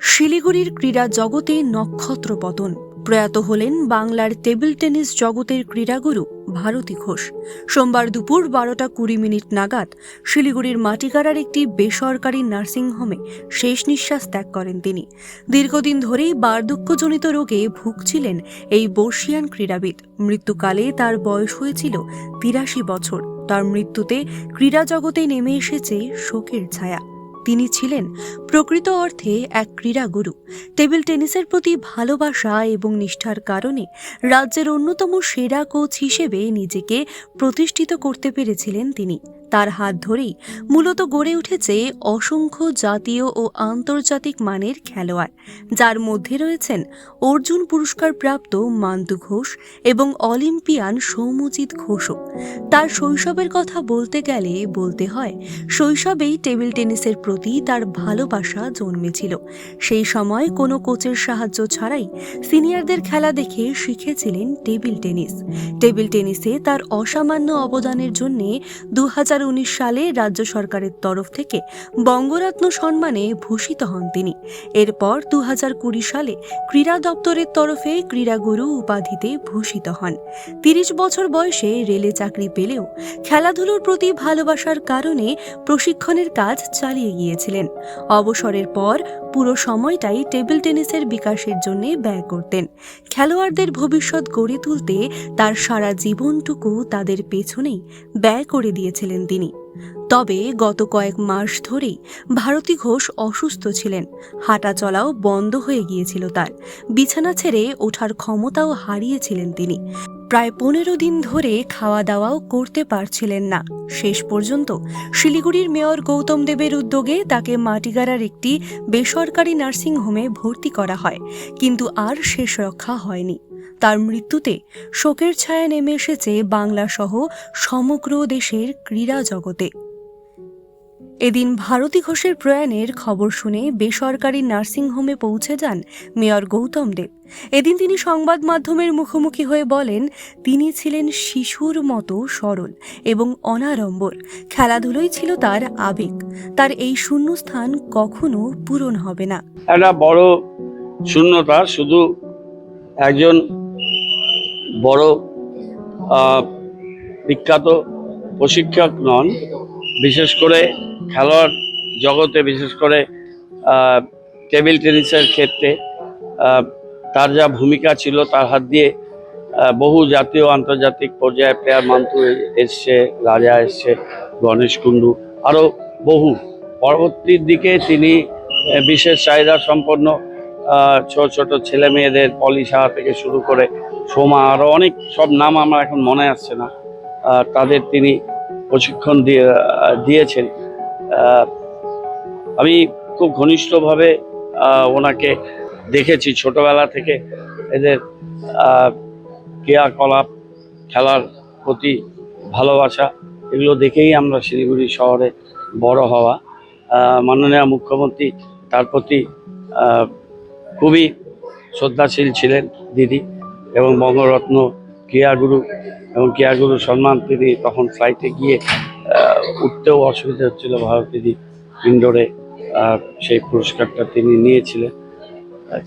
শিলিগুড়ির ক্রীড়া জগতে নক্ষত্র পতন। প্রয়াত হলেন বাংলার টেবিল টেনিস জগতের ক্রীড়াগুরু ভারতী ঘোষ। সোমবার দুপুর বারোটা কুড়ি মিনিট নাগাদ শিলিগুড়ির মাটিগাড়ার একটি বেসরকারি নার্সিংহোমে শেষ নিঃশ্বাস ত্যাগ করেন তিনি। দীর্ঘদিন ধরেই বার্ধক্যজনিত রোগে ভুগছিলেন এই বর্ষিয়ান ক্রীড়াবিদ। মৃত্যুকালে তার বয়স হয়েছিল তিরাশি বছর। তার মৃত্যুতে ক্রীড়া জগতে নেমে এসেছে শোকের ছায়া। তিনি ছিলেন প্রকৃত অর্থে এক ক্রীড়াগুরু। টেবিল টেনিসের প্রতি ভালোবাসা এবং নিষ্ঠার কারণে রাজ্যের অন্যতম সেরা কোচ হিসেবে নিজেকে প্রতিষ্ঠিত করতে পেরেছিলেন তিনি। তার হাত ধরেই মূলত গড়ে উঠেছে অসংখ্য জাতীয় ও আন্তর্জাতিক মানের খেলোয়াড়। যার মধ্যে রয়েছেন অর্জুন পুরস্কার প্রাপ্ত মান্তু ঘোষ এবং অলিম্পিয়ান সৌম্যজিৎ ঘোষও। তার শৈশবের কথা বলতে গেলে বলতে হয়, শৈশবেই টেবিল টেনিসের প্রতি তার ভালোবাসা জন্মেছিল। সেই সময় কোনো কোচের সাহায্য ছাড়াই সিনিয়রদের খেলা দেখে শিখেছিলেন টেবিল টেনিস। টেবিল টেনিসে তার অসামান্য অবদানের জন্যে দু সালে রাজ্য সরকারের তরফ থেকে বঙ্গরত্ন সম্মানে ভূষিত হন তিনি। এরপর দু সালে ক্রীড়া দপ্তরের তরফে ক্রীড়াগুরু উপাধিতে ভূষিত হন। তিরিশ বছর বয়সে রেলে চাকরি পেলেও খেলাধুলোর প্রতি ভালোবাসার কারণে প্রশিক্ষণের কাজ চালিয়ে গিয়েছিলেন। অবসরের পর পুরো সময়টাই টেবিল টেনিসের বিকাশের জন্য ব্যয় করতেন। খেলোয়াড়দের ভবিষ্যৎ গড়ে তুলতে তার সারা জীবনটুকু তাদের পেছনেই ব্যয় করে দিয়েছিলেন তিনি। তবে গত কয়েক মাস ধরেই ভারতী ঘোষ অসুস্থ ছিলেন। হাঁটা চলাও বন্ধ হয়ে গিয়েছিল তার। বিছানা ছেড়ে ওঠার ক্ষমতাও হারিয়েছিলেন তিনি। প্রায় পনেরো দিন ধরে খাওয়া দাওয়াও করতে পারছিলেন না। শেষ পর্যন্ত শিলিগুড়ির মেয়র গৌতম দেবের উদ্যোগে তাকে মাটিগাড়ার একটি বেসরকারি নার্সিংহোমে ভর্তি করা হয়। কিন্তু আর শেষ রক্ষা হয়নি। তার মৃত্যুতে শোকের ছায়া নেমে এসেছে বাংলা সহ সমগ্র দেশের ক্রীড়া জগতে। এদিন ভারতী ঘোষের প্রয়াণের খবর শুনে বেসরকারি নার্সিংহোমে পৌঁছে যান মেয়র গৌতম দেব। এদিন তিনি সংবাদ মাধ্যমের মুখোমুখি হয়ে বলেন, তিনি ছিলেন শিশুর মতো সরল এবং অনাড়ম্বর। খেলাধুলোই ছিল তার আবেগ। তার এই শূন্যস্থান কখনো পূরণ হবে না। একটা বড় শূন্যতা, শুধু একজন বড় বিখ্যাত প্রশিক্ষক নন। বিশেষ করে খেলোয়াড় জগতে, বিশেষ করে টেবিল টেনিসের ক্ষেত্রে তার যা ভূমিকা ছিল তার হাত দিয়ে বহু জাতীয় আন্তর্জাতিক পর্যায়ে প্লেয়ার মান্তু এসছে, রাজা এসছে, গণেশ কুণ্ডু আরও বহু। পরবর্তীর দিকে তিনি বিশেষ চাহিদা সম্পন্ন ছোট ছোট ছেলে মেয়েদের পলিশা থেকে শুরু করে সোমা আরও অনেক সব নাম আমার এখন মনে আসছে না। তাদের তিনি প্রশিক্ষণ দিয়ে, দিয়েছেন। আমি খুব ঘনিষ্ঠভাবে ওনাকে দেখেছি ছোটবেলা থেকে। এদের ক্রিয়াকলাপ, খেলার প্রতি ভালোবাসা, এগুলো দেখেই আমরা শিলিগুড়ি শহরে বড় হওয়া। মাননীয় মুখ্যমন্ত্রী তার প্রতি খুবই শ্রদ্ধাশীল ছিলেন দিদি। এবং বঙ্গরত্ন ক্রিয়াগুরু এবং ক্রিয়াগুরু সম্মান তিনি তখন ফ্লাইটে গিয়ে উঠতেও অসুবিধা হচ্ছিল ভারতীদি ইন্ডোরে সেই পুরস্কারটা তিনি নিয়েছিলেন।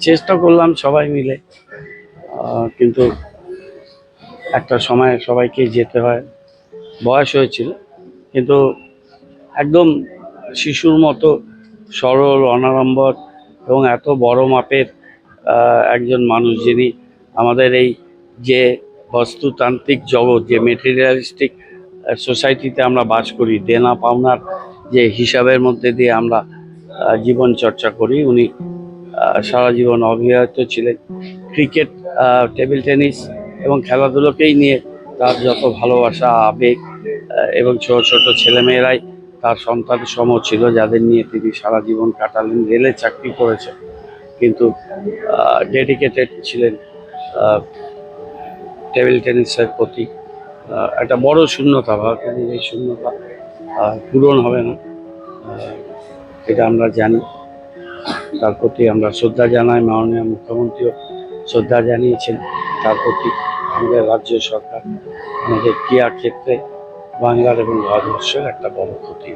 চেষ্টা করলাম সবাই মিলে কিন্তু একটা সময় সবাইকে যেতে হয়। বয়স হয়েছিল, কিন্তু একদম শিশুর মতো সরল, অনাড়ম্বর এবং এত বড় মাপের একজন মানুষ যিনি আমাদের এই যে বস্তুতান্ত্রিক জগৎ, যে মেটেরিয়ালিস্টিক সোসাইটিতে আমরা বাস করি, দেনা পাওনার যে হিসাবের মধ্যে দিয়ে আমরা জীবন চর্চা করি। উনি সারা জীবন অবিবাহিত ছিলেন। ক্রিকেট টেবিল টেনিস এবং খেলাধুলোকেই নিয়ে তার যত ভালোবাসা, আবেগ এবং ছোট ছোট ছেলেমেয়েরাই তার সন্তান সম ছিল, যাদের নিয়ে তিনি সারা জীবন কাটালেন। রেলে চাকরি করেছেন। কিন্তু ডেডিকেটেড ছিলেন টেবিল টেনিসের প্রতি একটা বড় শূন্যতা, ভারতের এই শূন্যতা পূরণ হবে না এটা আমরা জানি। তার প্রতি আমরা শ্রদ্ধা জানাই, মাননীয় মুখ্যমন্ত্রীও শ্রদ্ধা জানিয়েছেন। তার প্রতি আমাদের রাজ্য সরকার আমাদের ক্রীড়া ক্ষেত্রে বাংলার এবং ভারতবর্ষের একটা বড় ক্ষতি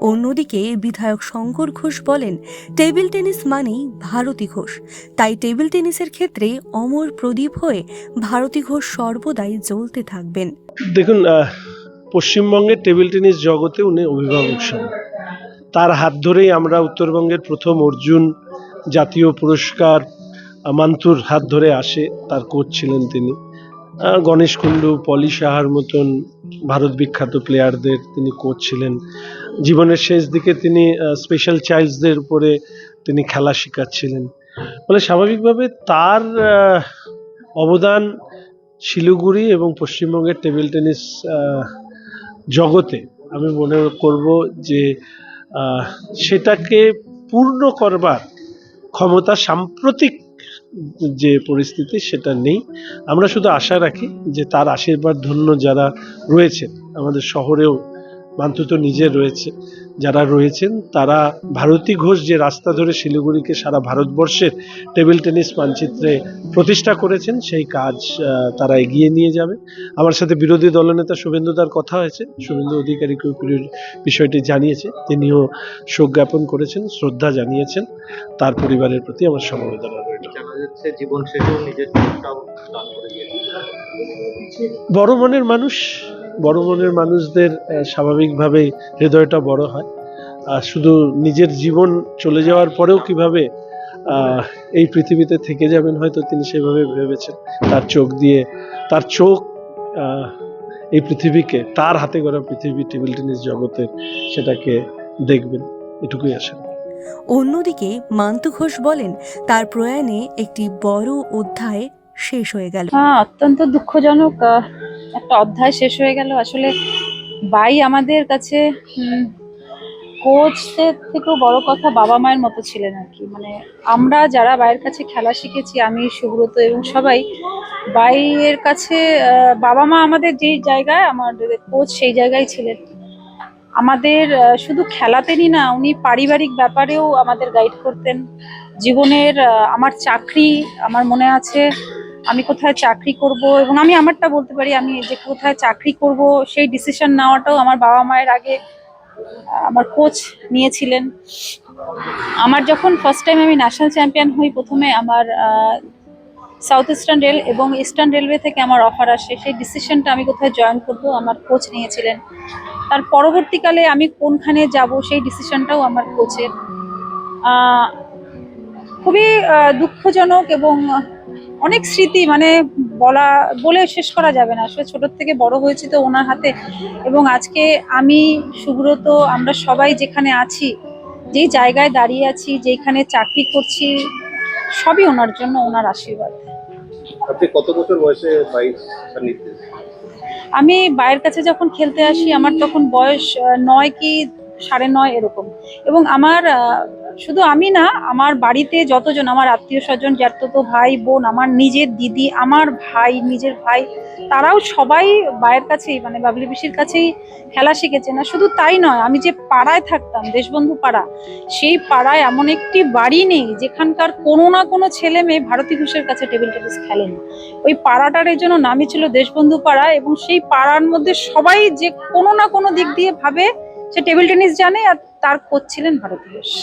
অন্যদিকে বিধায়ক শঙ্কর ঘোষ বলেন, টেবিল টেনিস মানেই ভারতী ঘোষ। তাই টেবিল টেনিসের ক্ষেত্রে অমর প্রদীপ হয়ে ভারতী ঘোষ সর্বদাই জ্বলতে থাকবেন। দেখুন পশ্চিমবঙ্গের টেবিল টেনিস জগতে উনি অভিভাবক সম তার হাত ধরেই আমরা উত্তরবঙ্গের প্রথম অর্জুন জাতীয় পুরস্কার মান্তুর হাত ধরে আসে, তার কোচ ছিলেন তিনি। গণেশ কুণ্ডু, পলি সাহার মতন ভারত বিখ্যাত প্লেয়ারদের তিনি কোচ ছিলেন। জীবনের শেষ দিকে তিনি স্পেশাল চাইল্ডসদের উপরে তিনি খেলা শেখাচ্ছিলেন ফলে স্বাভাবিকভাবে তার অবদান শিলিগুড়ি এবং পশ্চিমবঙ্গের টেবিল টেনিস জগতে আমি মনে করব যে সেটাকে পূর্ণ করবার ক্ষমতা সাম্প্রতিক যে পরিস্থিতি সেটা নেই। আমরা শুধু আশা রাখি যে তার আশীর্বাদ ধন্য যারা রয়েছেন আমাদের শহরেও মান্তু তো নিজে রয়েছে। যারা রয়েছেন তারা ভারতী ঘোষ যে রাস্তা ধরে শিলিগুড়িকে সারা ভারতবর্ষের টেবিল টেনিস মানচিত্রে প্রতিষ্ঠা করেছেন সেই কাজ তারা এগিয়ে নিয়ে যাবে। আমার সাথে বিরোধী দলনেতা শুভেন্দু দার কথা হয়েছে। শুভেন্দু অধিকারীকেও বিরো- বিষয়টি জানিয়েছে। তিনিও শোক জ্ঞাপন করেছেন শ্রদ্ধা জানিয়েছেন। তার পরিবারের প্রতি আমার সমবেদনা রইল। জীবন শেষেও নিজের জীবনটাও দান করে দিয়েছে বড় মনের মানুষ বড় মনের মানুষদের আহ, স্বাভাবিকভাবেই হৃদয়টা বড় হয়। আর শুধু নিজের জীবন চলে যাওয়ার পরেও কীভাবে আহ, এই পৃথিবীতে থেকে যাবেন হয়তো তিনি সেভাবে ভেবেছেন। তার চোখ দিয়ে তার চোখ এই পৃথিবীকে তার হাতে গড়া পৃথিবী টেবিল টেনিস জগতের সেটাকে দেখবেন। এটুকুই আশা অন্যদিকে মান্তু ঘোষ বলেন তার প্রয়াণে একটি বড় অধ্যায় শেষ হয়ে গেল। হ্যাঁ অত্যন্ত দুঃখজনক একটা অধ্যায় শেষ হয়ে গেল। আসলে বাই আমাদের কাছে কোচদের থেকেও বড় কথা বাবা মায়ের মতো ছিলেন আর কি। মানে আমরা যারা বাইয়ের কাছে খেলা শিখেছি, আমি, সুব্রত এবং সবাই বাইয়ের কাছে বাবা মা আমাদের যেই জায়গায়, আমাদের কোচ সেই জায়গায় ছিলেন। আমাদের শুধু খেলাতেনই না, উনি পারিবারিক ব্যাপারেও আমাদের গাইড করতেন। জীবনের আমার চাকরি, আমার মনে আছে আমি কোথায় চাকরি করব এবং আমি আমারটা বলতে পারি, আমি যে কোথায় চাকরি করব, সেই ডিসিশন নেওয়াটাও আমার বাবা মায়ের আগে আমার কোচ নিয়েছিলেন। আমার যখন ফার্স্ট টাইম আমি ন্যাশনাল চ্যাম্পিয়ন হই, প্রথমে আমার সাউথ ইস্টার্ন রেল এবং ইস্টার্ন রেলওয়ে থেকে আমার অফার আসে। সেই ডিসিশনটা আমি কোথায় জয়েন করব, আমার কোচ নিয়েছিলেন। তার পরবর্তীকালে আমি কোনখানে যাব, সেই ডিসিশনটাও আমার কোচের খুবই দুঃখজনক এবং অনেক স্মৃতি মানে বলা বলে শেষ করা যাবে না। আসলে ছোট থেকে বড় হয়েছি তো ওনার হাতে। এবং আজকে আমি সুব্রত আমরা সবাই যেখানে আছি যেই জায়গায় দাঁড়িয়ে আছি যেখানে চাকরি করছি সবই ওনার জন্য ওনার আশীর্বাদ। আপনি কত বছর বয়সে আমি বাইরের কাছে যখন খেলতে আসি আমার তখন বয়স নয় কি সাড়ে নয় এরকম। এবং আমার শুধু আমি না, আমার বাড়িতে যতজন, আমার আত্মীয় স্বজন, জ্যাঠতো ভাই, বোন, আমার নিজের দিদি, আমার ভাই, নিজের ভাই, তারাও সবাই বাইরের কাছেই মানে বাবলি পিসির কাছেই খেলা শিখেছে। না, শুধু তাই নয়, আমি যে পাড়ায় থাকতাম, দেশবন্ধু পাড়া, সেই পাড়ায় এমন একটি বাড়ি নেই, যেখানকার কোনো না কোনো ছেলে মেয়ে ভারতী ঘোষের কাছে টেবিল টেনিস খেলেনি ওই পাড়াটার এর জন্য নামই ছিল দেশবন্ধু পাড়া, এবং সেই পাড়ার মধ্যে সবাই যে কোনো না কোনো দিক দিয়ে ভাবে সে টেবিল টেনিস জানে আর তার কোচ ছিলেন ভারতী